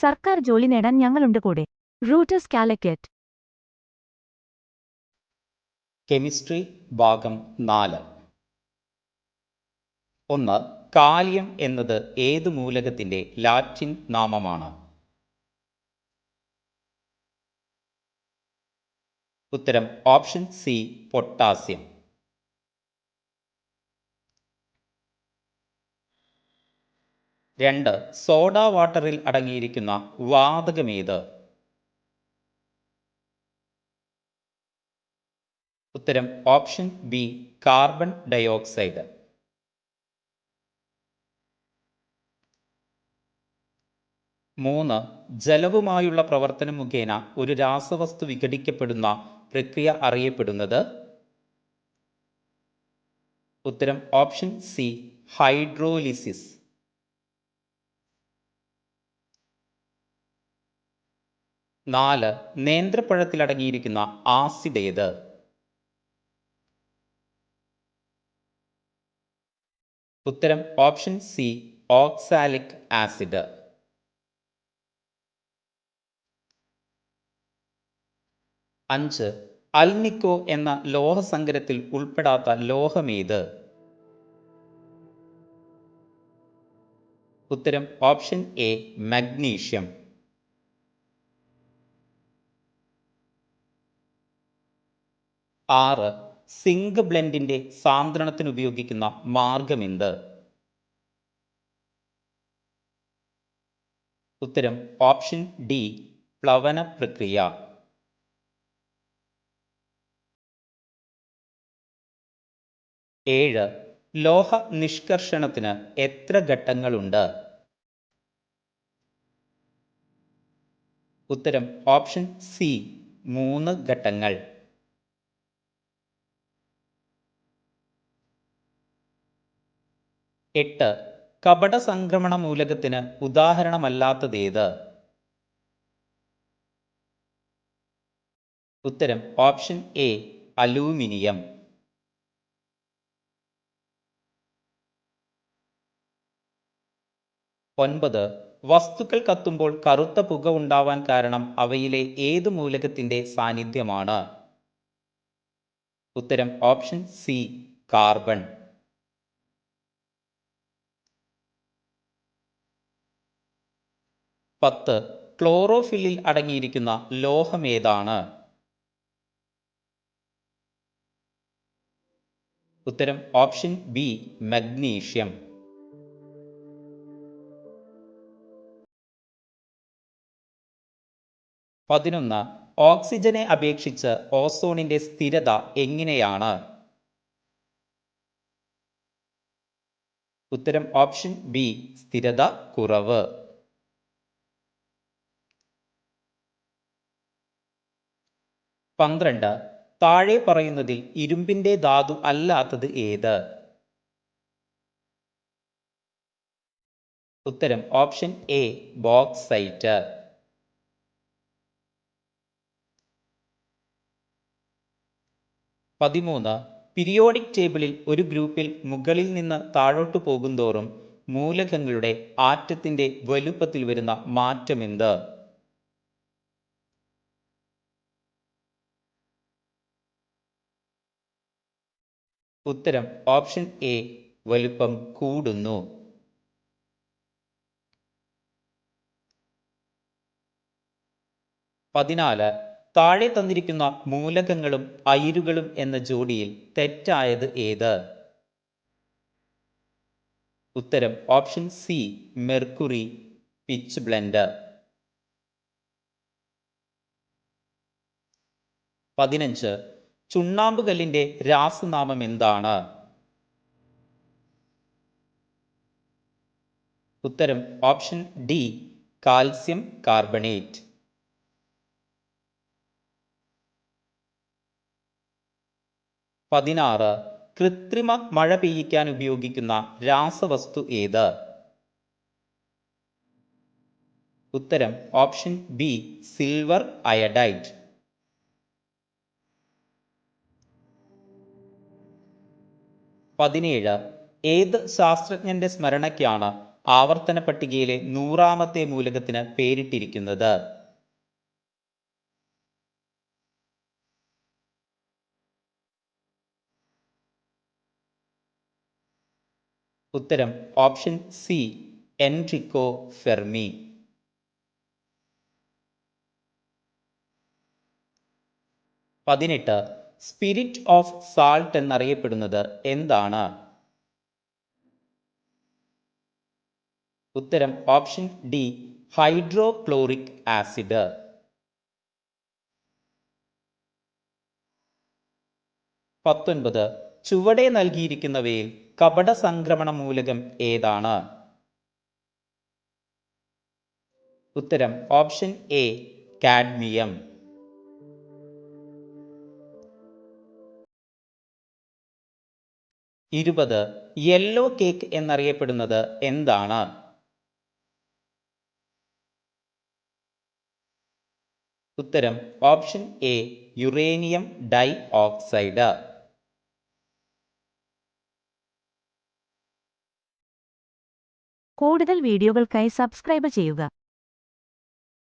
സർക്കാർ ജോലി നേടാൻ ഞങ്ങളുണ്ട് കൂടെ. റൂട്ടസ് കാലിക്കറ്റ് കെമിസ്ട്രി ഭാഗം നാല്. ഒന്ന് കാലിയം എന്നത് ഏത് മൂലകത്തിന്റെ ലാറ്റിൻ നാമമാണ്? ഉത്തരം ഓപ്ഷൻ സി പൊട്ടാസ്യം. രണ്ട് സോഡ വാട്ടറിൽ അടങ്ങിയിരിക്കുന്ന വാതകമേത്? ഉത്തരം ഓപ്ഷൻ ബി കാർബൺ ഡയോക്സൈഡ്. മൂന്ന് ജലവുമായുള്ള പ്രവർത്തനം മുഖേന ഒരു രാസവസ്തു വിഘടിക്കപ്പെടുന്ന പ്രക്രിയ അറിയപ്പെടുന്നത്? ഉത്തരം ഓപ്ഷൻ സി ഹൈഡ്രോലിസിസ്. നാല് നേന്ത്രപ്പഴത്തിലടങ്ങിയിരിക്കുന്ന ആസിഡ് ഏത്? ഉത്തരം ഓപ്ഷൻ സി ഓക്സാലിക് ആസിഡ്. അഞ്ച് അൽനിക്കോ എന്ന ലോഹസങ്കരത്തിൽ ഉൾപ്പെടാത്ത ലോഹമേത് ഉത്തരം ഓപ്ഷൻ എ മഗ്നീഷ്യം. ആറ് സിങ്ക് ബ്ലെൻഡിന്റെ സാന്ദ്രണത്തിന് ഉപയോഗിക്കുന്ന മാർഗമെന്ത് ഉത്തരം ഓപ്ഷൻ ഡി പ്ലവന പ്രക്രിയ. ഏഴ് ലോഹ നിഷ്കർഷണത്തിന് എത്ര ഘട്ടങ്ങളുണ്ട്? ഉത്തരം ഓപ്ഷൻ സി മൂന്ന് ഘട്ടങ്ങൾ. എട്ട്. കപട സംക്രമണ മൂലകത്തിന് ഉദാഹരണമല്ലാത്തതേത്? ഉത്തരം ഓപ്ഷൻ എ അലൂമിനിയം. ഒൻപത്. വസ്തുക്കൾ കത്തുമ്പോൾ കറുത്ത പുക ഉണ്ടാവാൻ കാരണം അവയിലെ ഏത് മൂലകത്തിന്റെ സാന്നിധ്യമാണ്? ഉത്തരം ഓപ്ഷൻ സി കാർബൺ. പത്ത്. ക്ലോറോഫില്ലിൽ അടങ്ങിയിരിക്കുന്ന ലോഹമേതാണ് ഉത്തരം ഓപ്ഷൻ ബി മഗ്നീഷ്യം. പതിനൊന്ന്. ഓക്സിജനെ അപേക്ഷിച്ച് ഓസോണിന്റെ സ്ഥിരത എങ്ങനെയാണ്? ഉത്തരം ഓപ്ഷൻ ബി സ്ഥിരത കുറവ്. പന്ത്രണ്ട്. താഴെ പറയുന്നതിൽ ഇരുമ്പിന്റെ ധാതു അല്ലാത്തത് ഏത്? ഉത്തരം ഓപ്ഷൻ എ ബോക്സൈറ്റ്. പതിമൂന്ന്. പിരിയോഡിക് ടേബിളിൽ ഒരു ഗ്രൂപ്പിൽ മുകളിൽ നിന്ന് താഴോട്ട് പോകുന്തോറും മൂലകങ്ങളുടെ ആറ്റത്തിന്റെ വലുപ്പത്തിൽ വരുന്ന മാറ്റമെന്ത് ഉത്തരം ഓപ്ഷൻ എ വലുപ്പം കൂടുന്നു. പതിനാല് താഴെ തന്നിരിക്കുന്ന മൂലകങ്ങളും അയിരുകളും എന്ന ജോഡിയിൽ തെറ്റായത് ഏത്? ഉത്തരം option C mercury pitch blender പതിനഞ്ച് ചുണ്ണാമ്പുകല്ലിന്റെ രാസനാമം എന്താണ്? ഉത്തരം ഓപ്ഷൻ ഡി കാൽസ്യം കാർബണേറ്റ്. പതിനാറ് കൃത്രിമ മഴ പെയ്യിക്കാൻ ഉപയോഗിക്കുന്ന രാസവസ്തു ഏത്? ഉത്തരം ഓപ്ഷൻ ബി സിൽവർ അയഡൈഡ്. പതിനേഴ്. ഏത് ശാസ്ത്രജ്ഞന്റെ സ്മരണയ്ക്കാണ് ആവർത്തന പട്ടികയിലെ നൂറാമത്തെ മൂലകത്തിന് പേരിട്ടിരിക്കുന്നത്? ഉത്തരം ഓപ്ഷൻ സി എൻട്രിക്കോ ഫെർമി. പതിനെട്ട്. സ്പിരിറ്റ് ഓഫ് സാൾട്ട് എന്നറിയപ്പെടുന്നത് എന്താണ്? ഉത്തരം ഓപ്ഷൻ ഡി ഹൈഡ്രോക്ലോറിക് ആസിഡ് പത്തൊൻപത് ചുവടെ നൽകിയിരിക്കുന്നവയിൽ കപട സംക്രമണ മൂലകം ഏതാണ്? ഉത്തരം ഓപ്ഷൻ എ കാഡ്മിയം ഇരുപത് യെല്ലോ കേക്ക് എന്നറിയപ്പെടുന്നത് എന്താണ്? ഉത്തരം option A uranium dioxide കൂടുതൽ വീഡിയോകൾക്കായി സബ്സ്ക്രൈബ് ചെയ്യുക.